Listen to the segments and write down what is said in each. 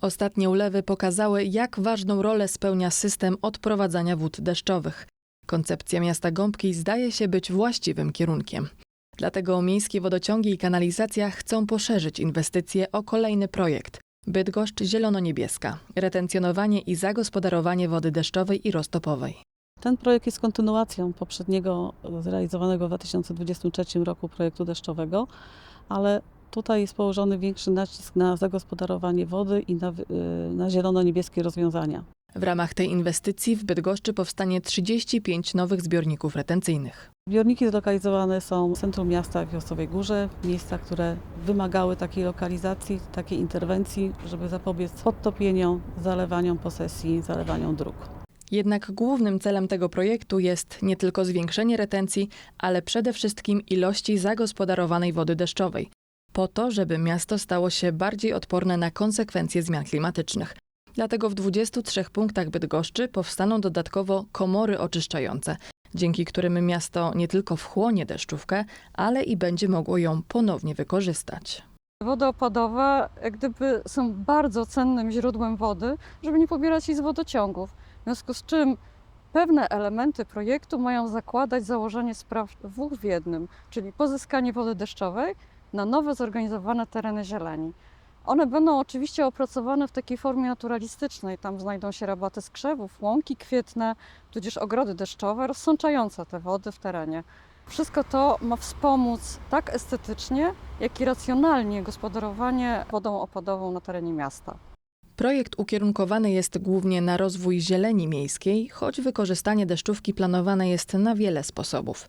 Ostatnie ulewy pokazały, jak ważną rolę spełnia system odprowadzania wód deszczowych. Koncepcja miasta Gąbki zdaje się być właściwym kierunkiem. Dlatego miejskie wodociągi i kanalizacja chcą poszerzyć inwestycje o kolejny projekt. Bydgoszcz Zielono-Niebieska. Retencjonowanie i zagospodarowanie wody deszczowej i roztopowej. Ten projekt jest kontynuacją poprzedniego zrealizowanego w 2023 roku projektu deszczowego, ale tutaj jest położony większy nacisk na zagospodarowanie wody i na, y, na zielono-niebieskie rozwiązania. W ramach tej inwestycji w Bydgoszczy powstanie 35 nowych zbiorników retencyjnych. Zbiorniki zlokalizowane są w centrum miasta w Josowej Górze, miejsca, które wymagały takiej lokalizacji, takiej interwencji, żeby zapobiec podtopieniom, zalewaniom posesji, zalewaniom dróg. Jednak głównym celem tego projektu jest nie tylko zwiększenie retencji, ale przede wszystkim ilości zagospodarowanej wody deszczowej, po to, żeby miasto stało się bardziej odporne na konsekwencje zmian klimatycznych. Dlatego w 23 punktach Bydgoszczy powstaną dodatkowo komory oczyszczające, dzięki którym miasto nie tylko wchłonie deszczówkę, ale i będzie mogło ją ponownie wykorzystać. Wody opadowe jak gdyby są bardzo cennym źródłem wody, żeby nie pobierać jej z wodociągów. W związku z czym pewne elementy projektu mają zakładać założenie spraw dwóch w jednym, czyli pozyskanie wody deszczowej na nowe zorganizowane tereny zieleni. One będą oczywiście opracowane w takiej formie naturalistycznej. Tam znajdą się rabaty z krzewów, łąki kwietne, tudzież ogrody deszczowe rozsączające te wody w terenie. Wszystko to ma wspomóc tak estetycznie, jak i racjonalnie gospodarowanie wodą opadową na terenie miasta. Projekt ukierunkowany jest głównie na rozwój zieleni miejskiej, choć wykorzystanie deszczówki planowane jest na wiele sposobów.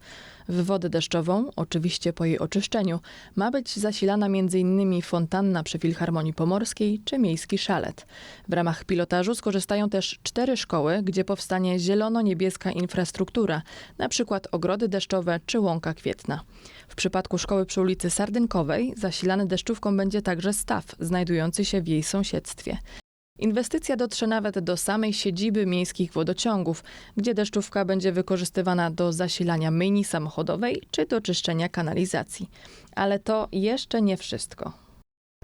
W wodę deszczową, oczywiście po jej oczyszczeniu, ma być zasilana m.in. fontanna przy Filharmonii Pomorskiej czy miejski szalet. W ramach pilotażu skorzystają też cztery szkoły, gdzie powstanie zielono-niebieska infrastruktura, przykład ogrody deszczowe czy łąka kwietna. W przypadku szkoły przy ulicy Sardynkowej zasilany deszczówką będzie także staw, znajdujący się w jej sąsiedztwie. Inwestycja dotrze nawet do samej siedziby miejskich wodociągów, gdzie deszczówka będzie wykorzystywana do zasilania myjni samochodowej czy do czyszczenia kanalizacji. Ale to jeszcze nie wszystko.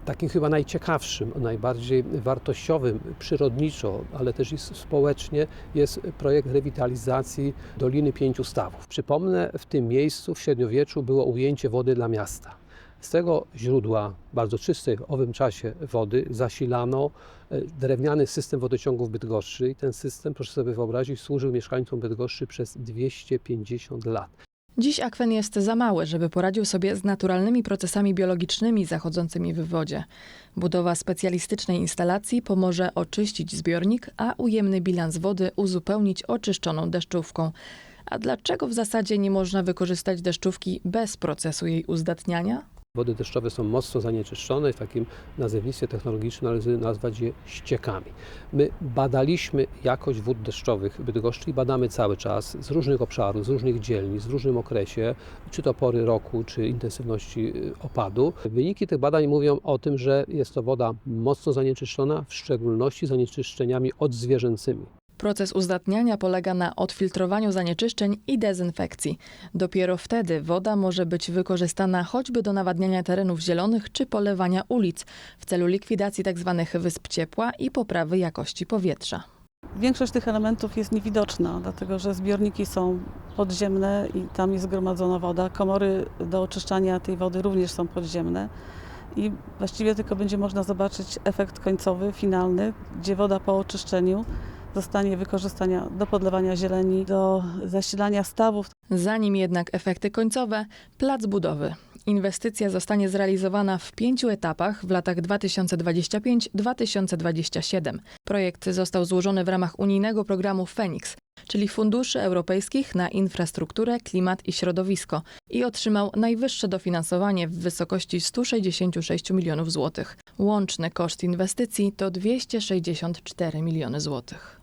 Takim chyba najciekawszym, najbardziej wartościowym przyrodniczo, ale też i społecznie jest projekt rewitalizacji Doliny Pięciu Stawów. Przypomnę, w tym miejscu w średniowieczu było ujęcie wody dla miasta. Z tego źródła, bardzo czystej w owym czasie wody, zasilano e, drewniany system wodociągów Bydgoszczy i ten system, proszę sobie wyobrazić, służył mieszkańcom Bydgoszczy przez 250 lat. Dziś akwen jest za mały, żeby poradził sobie z naturalnymi procesami biologicznymi zachodzącymi w wodzie. Budowa specjalistycznej instalacji pomoże oczyścić zbiornik, a ujemny bilans wody uzupełnić oczyszczoną deszczówką. A dlaczego w zasadzie nie można wykorzystać deszczówki bez procesu jej uzdatniania? Wody deszczowe są mocno zanieczyszczone, w takim nazewnictwie technologicznym należy nazwać je ściekami. My badaliśmy jakość wód deszczowych w Bydgoszczy i badamy cały czas z różnych obszarów, z różnych dzielnic, w różnym okresie, czy to pory roku, czy intensywności y, opadu. Wyniki tych badań mówią o tym, że jest to woda mocno zanieczyszczona, w szczególności zanieczyszczeniami odzwierzęcymi. Proces uzdatniania polega na odfiltrowaniu zanieczyszczeń i dezynfekcji. Dopiero wtedy woda może być wykorzystana choćby do nawadniania terenów zielonych czy polewania ulic w celu likwidacji tzw. wysp ciepła i poprawy jakości powietrza. Większość tych elementów jest niewidoczna, dlatego że zbiorniki są podziemne i tam jest zgromadzona woda. Komory do oczyszczania tej wody również są podziemne. I właściwie tylko będzie można zobaczyć efekt końcowy, finalny, gdzie woda po oczyszczeniu zostanie wykorzystana do podlewania zieleni, do zasilania stawów. Zanim jednak efekty końcowe, plac budowy. Inwestycja zostanie zrealizowana w pięciu etapach w latach 2025-2027. Projekt został złożony w ramach unijnego programu Fenix, czyli Funduszy Europejskich na Infrastrukturę, Klimat i Środowisko i otrzymał najwyższe dofinansowanie w wysokości 166 milionów złotych. Łączny koszt inwestycji to 264 miliony złotych.